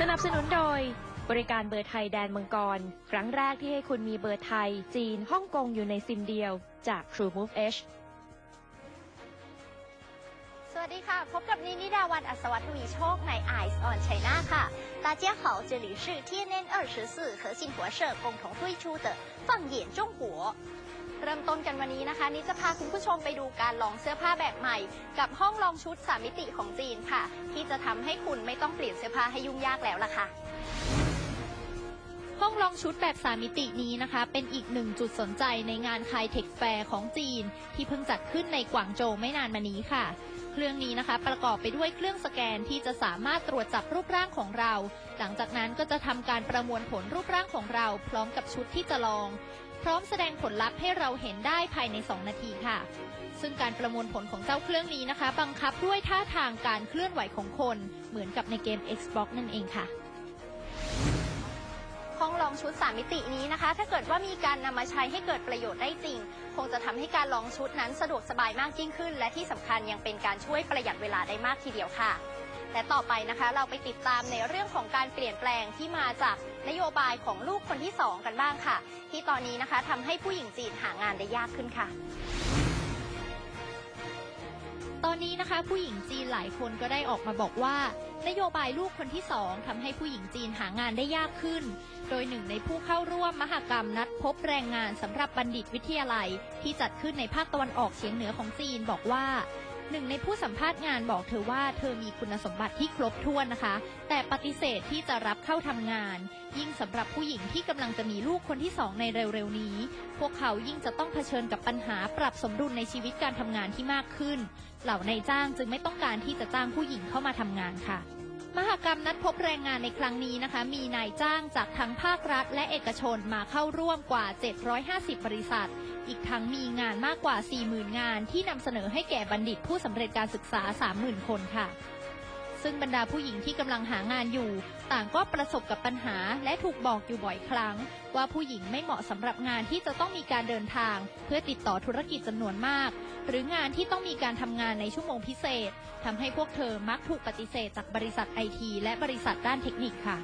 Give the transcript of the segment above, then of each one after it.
สนับสนุนโดย บริการเบอร์ไทยแดนมังกร ครั้งแรกที่ให้คุณมีเบอร์ไทย จีน ฮ่องกงอยู่ในซิมเดียว จาก True Move H สวัสดีค่ะ พบกับนินิดาวันอัศวทวีโชคใน Eyes on China ค่ะ大家好这里是 TNN 24和信活社共同推出的放眼中国 เริ่มต้นกันวันนี้นะคะ นิดจะพาคุณผู้ชมไปดูการลองเสื้อผ้าแบบใหม่ กับห้องลองชุดสามมิติของจีนค่ะ ที่จะทำให้คุณไม่ต้องเปลี่ยนเสื้อผ้าให้ยุ่งยากแล้วล่ะค่ะห้องลองชุดแบบสามมิตินี้นะคะ เป็นอีกหนึ่งจุดสนใจในงานไคเทคแฟร์ของจีน ที่เพิ่งจัดขึ้นในกวางโจวไม่นานมานี้ค่ะ เครื่องนี้นะคะประกอบไปด้วยเครื่องสแกนที่จะสามารถตรวจจับรูปร่างของเรา หลังจากนั้นก็จะทำการประมวลผลรูปร่างของเรา พร้อมกับชุดที่จะลอง พร้อมแสดงผลลัพธ์ให้เราเห็นได้ภายใน 2 นาทีค่ะ ซึ่งการประมวลผลของเจ้าเครื่องนี้นะคะ บังคับด้วยท่าทางการเคลื่อนไหวของคน เหมือนกับในเกม Xbox นั่นเองค่ะ ห้องลองชุด 3 มิตินี้นะคะ ถ้าเกิดว่ามีการนำมาใช้ให้เกิดประโยชน์ได้จริง คงจะทำให้การลองชุดนั้นสะดวกสบายมากยิ่งขึ้น และที่สำคัญยังเป็นการช่วยประหยัดเวลาได้มากทีเดียวค่ะ และต่อไปนะคะ เราไปติดตามในเรื่องของการเปลี่ยนแปลงที่มาจากนโยบายของลูกคนที่2กันบ้างค่ะ ที่ตอนนี้นะคะทำให้ผู้หญิงจีนหางานได้ยากขึ้นค่ะ ตอนนี้นะคะ ผู้หญิงจีนหลายคนก็ได้ออกมาบอกว่า นโยบายลูกคนที่สองทำให้ผู้หญิงจีนหางานได้ยากขึ้น โดยหนึ่งในผู้เข้าร่วมมหกรรมนัดพบแรงงานสำหรับบัณฑิตวิทยาลัย ที่จัดขึ้นในภาคตะวันออกเฉียงเหนือของจีนบอกว่า หนึ่งในผู้สัมภาษณ์งานบอกเธอว่าเธอมีคุณสมบัติที่ครบถ้วนนะคะ แต่ปฏิเสธที่จะรับเข้าทำงาน ยิ่งสำหรับผู้หญิงที่กำลังจะมีลูกคนที่สองในเร็วๆนี้ พวกเขายิ่งจะต้องเผชิญกับปัญหาปรับสมดุลในชีวิตการทำงานที่มากขึ้น เหล่านายจ้างจึงไม่ต้องการที่จะจ้างผู้หญิงเข้ามาทำงานค่ะ มหกรรมนัดพบแรงงานในครั้งนี้นะคะ มีนายจ้างจากทั้งภาครัฐ และเอกชนมาเข้าร่วมกว่า 750 บริษัท อีกทั้งมีงานมากกว่า 40,000 งานที่นำเสนอให้แก่บัณฑิตผู้สำเร็จการศึกษา 30,000 คนค่ะ ซึ่งบรรดาผู้หญิงที่กำลังหางานอยู่ ต่างก็ประสบกับปัญหา และถูกบอกอยู่บ่อยครั้ง ว่าผู้หญิงไม่เหมาะสำหรับงานที่จะต้องมีการเดินทาง เพื่อติดต่อธุรกิจจำนวนมาก หรืองานที่ต้องมีการทำงานในชั่วโมงพิเศษทำให้พวกเธอมักถูกปฏิเสธจากบริษัทไอทีและบริษัทด้านเทคนิคค่ะ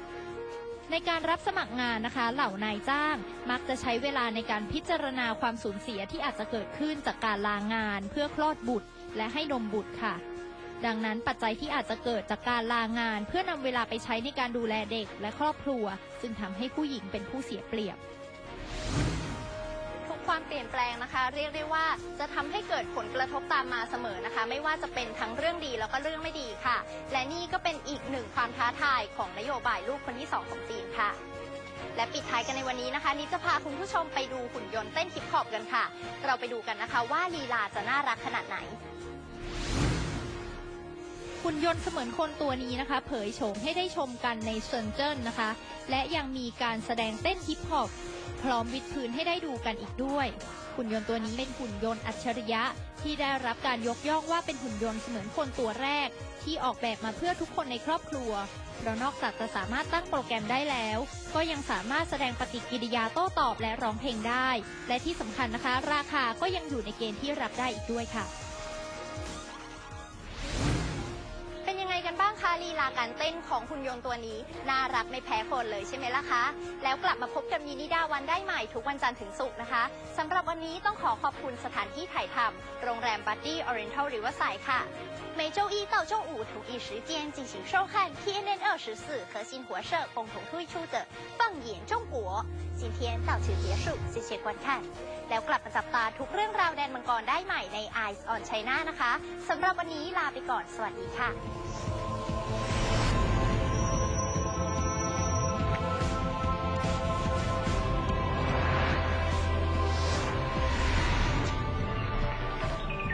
ในการรับสมัครงานนะคะ เหล่านายจ้าง มักจะใช้เวลาในการพิจารณาความสูญเสียที่อาจจะเกิดขึ้นจากการลางาน เพื่อคลอดบุตร และให้นมบุตรค่ะ ดังนั้นปัจจัยที่อาจจะเกิดจากการลางาน เพื่อนำเวลาไปใช้ในการดูแลเด็กและครอบครัวจึงทำให้ผู้หญิงเป็นผู้เสียเปรียบทุกความเปลี่ยนแปลงนะคะ เรียกได้ว่าจะทำให้เกิดผลกระทบตามมาเสมอนะคะ ไม่ว่าจะเป็นทั้งเรื่องดีแล้วก็เรื่องไม่ดีค่ะ และนี่ก็เป็นอีกหนึ่งความท้าทายของนโยบายลูกคนที่ 2 ของจีนค่ะ และปิดท้ายกันในวันนี้นะคะนิดจะพาคุณผู้ชมไปดูหุ่นยนต์เต้นฮิปฮอปกันค่ะ เราไปดูกันนะคะว่าลีลาจะน่ารักขนาดไหน หุ่นยนต์เสมือนคนตัวนี้นะคะ เผยโฉมให้ได้ชมกันในเซินเจิ้นนะคะ และยังมีการแสดงเต้นฮิปฮอปพร้อมวิดพื้นให้ได้ดูกันอีกด้วยหุ่นยนต์ตัวนี้เป็นหุ่นยนต์อัจฉริยะ ที่ได้รับการยกย่องว่าเป็นหุ่นยนต์เสมือนคนตัวแรก ที่ออกแบบมาเพื่อทุกคนในครอบครัวเพราะนอกจากจะสามารถตั้งโปรแกรมได้แล้ว ก็ยังสามารถแสดงปฏิกิริยาโต้ตอบและร้องเพลงได้ และที่สำคัญนะคะ ราคาก็ยังอยู่ในเกณฑ์ที่รับได้อีกด้วยค่ะ ลีลาการเต้นของหุ่นยนต์ตัวนี้ น่ารักไม่แพ้คนเลยใช่ไหมล่ะคะ แล้วกลับมาพบกับมีนิดาวันได้ใหม่ทุกวันจันทร์ถึงศุกร์นะคะสำหรับวันนี้ต้องขอขอบคุณสถานที่ถ่ายทำโรงแรมบัดดี้ออเรนทัลริเวอร์ไซด์ค่ะ每周一到周五同一时间进行收看 TNN 二十四和新活社共同推出的放眼中国今天到此结束谢谢观看 แล้วกลับมาจับตาทุกเรื่องราวแดนมังกรได้ใหม่ใน Eyes on China นะคะสำหรับวันนี้ลาไปก่อน สวัสดีค่ะ